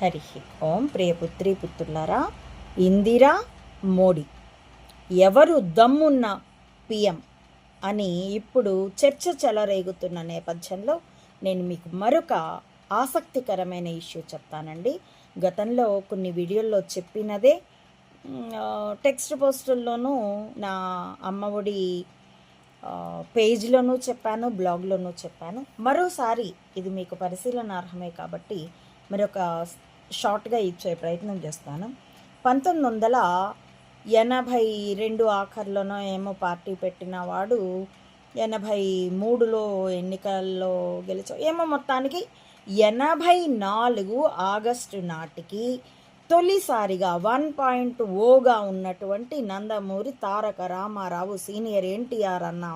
హరి ఓం ప్రియపుత్రి పుత్రులారా ఇందిరా మోడీ. ఎవరు దమ్మున్న పిఎం అని ఇప్పుడు చర్చ చెలరేగుతున్న నేపథ్యంలో నేను మీకు మరొక ఆసక్తికరమైన ఇష్యూ చెప్తానండి. గతంలో కొన్ని వీడియోల్లో చెప్పినదే టెక్స్ట్ పోస్టుల్లోనూ నా అమ్మఒడి పేజ్లోనూ చెప్పాను బ్లాగ్లోనూ చెప్పాను. మరోసారి ఇది మీకు పరిశీలనార్హమే కాబట్టి మరొక షార్ట్గా ఇచ్చే ప్రయత్నం చేస్తాను. పంతొమ్మిది వందల ఎనభై రెండు ఆఖర్లోనో ఏమో పార్టీ పెట్టిన వాడు ఎనభై మూడులో ఎన్నికల్లో గెలిచా ఏమో మొత్తానికి ఎనభై నాలుగు ఆగస్టు నాటికి తొలిసారిగా వన్ పాయింట్ ఓగా ఉన్నటువంటి నందమూరి తారక రామారావు సీనియర్ ఎన్టీఆర్ అన్న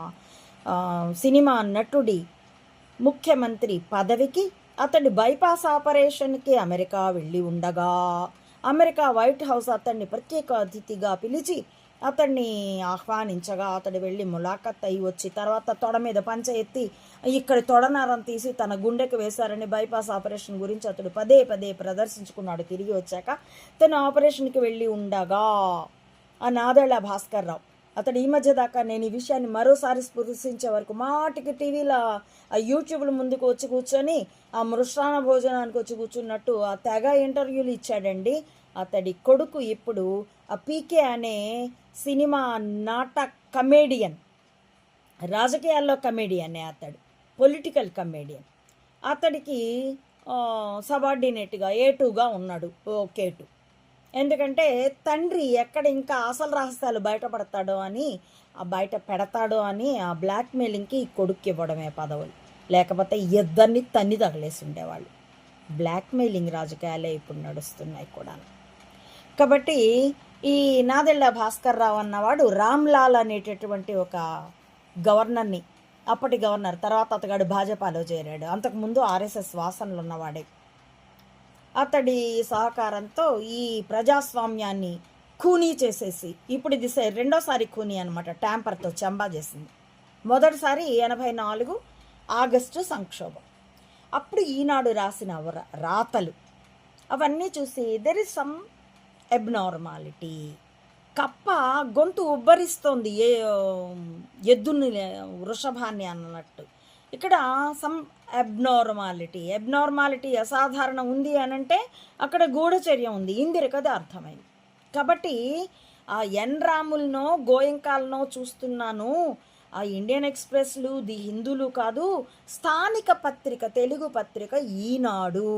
సినిమా నటుడి ముఖ్యమంత్రి పదవికి అతడి బైపాస్ ఆపరేషన్కి అమెరికా వెళ్ళి ఉండగా అమెరికా వైట్ హౌస్ అతన్ని ప్రత్యేక అతిథిగా పిలిచి అతన్ని ఆహ్వానించగా అతడు వెళ్ళి ములాఖత్ అయి వచ్చి తర్వాత తొడ మీద పంచ ఎత్తి ఇక్కడ తొడనారం తీసి తన గుండెకు వేశారని బైపాస్ ఆపరేషన్ గురించి అతడు పదే పదే ప్రదర్శించుకున్నాడు. తిరిగి వచ్చాక తను ఆపరేషన్కి వెళ్ళి ఉండగా ఆ నాదళ భాస్కర్ రావు అతడు ఈ మధ్య దాకా నేను ఈ విషయాన్ని మరోసారి స్పృశించే వరకు మాటికి టీవీలో ఆ యూట్యూబ్ల ముందుకు వచ్చి కూర్చొని ఆ మృష్టాన భోజనానికి వచ్చి కూర్చున్నట్టు ఆ తెగ ఇంటర్వ్యూలు ఇచ్చాడండి. అతడి కొడుకు ఇప్పుడు ఆ పీకే అనే సినిమా నాట కమేడియన్. రాజకీయాల్లో కమేడియనే అతడు. Political comedian. అతడికి సబార్డినేట్గా ఏ టూగా ఉన్నాడు ఓకే టూ. ఎందుకంటే తండ్రి ఎక్కడ ఇంకా అసలు రహస్యాలు బయటపడతాడో అని ఆ బయట పెడతాడో అని ఆ బ్లాక్మెయిలింగ్కి కొడుక్కి ఇవ్వడమే పదవులు. లేకపోతే ఇద్దరిని తన్ని తగిలేసి ఉండేవాళ్ళు బ్లాక్మెయిలింగ్ రాజకీయాలే ఇప్పుడు నడుస్తున్నాయి కూడా కాబట్టి ఈ నాదెళ్ళ భాస్కర్ రావు అన్నవాడు రామ్లాల్ అనేటటువంటి ఒక గవర్నర్ని అప్పటి గవర్నర్ తర్వాత అతగాడు భాజపాలో చేరాడు. అంతకుముందు ఆర్ఎస్ఎస్ వాసనలు ఉన్నవాడే అతడి సహకారంతో ఈ ప్రజాస్వామ్యాన్ని ఖూనీ చేసేసి ఇప్పుడు ఇది రెండోసారి ఖూనీ అనమాట ట్యాంపర్తో చంబా చేసింది. మొదటిసారి ఎనభై నాలుగు ఆగస్టు సంక్షోభం. అప్పుడు ఈనాడు రాసిన రాతలు. అవన్నీ చూసి దెర్ ఇస్ సమ్ ఎబ్నార్మాలిటీ కప్ప గొంతు ఉబ్బరిస్తోంది ఏ ఎద్దుని వృషభాన్ని అన్నట్టు. ఇక్కడ సమ్ అబ్నార్మాలిటీ అబ్నార్మాలిటీ అసాధారణం ఉంది అని అంటే అక్కడ గూఢచర్య ఉంది. ఇందిరకది అర్థమైంది. కాబట్టి ఆ ఎన్ రాములనో గోయంకాలనో చూస్తున్నాను. ఆ ఇండియన్ ఎక్స్ప్రెస్లు ది హిందులు కాదు స్థానిక పత్రిక తెలుగు పత్రిక ఈనాడు.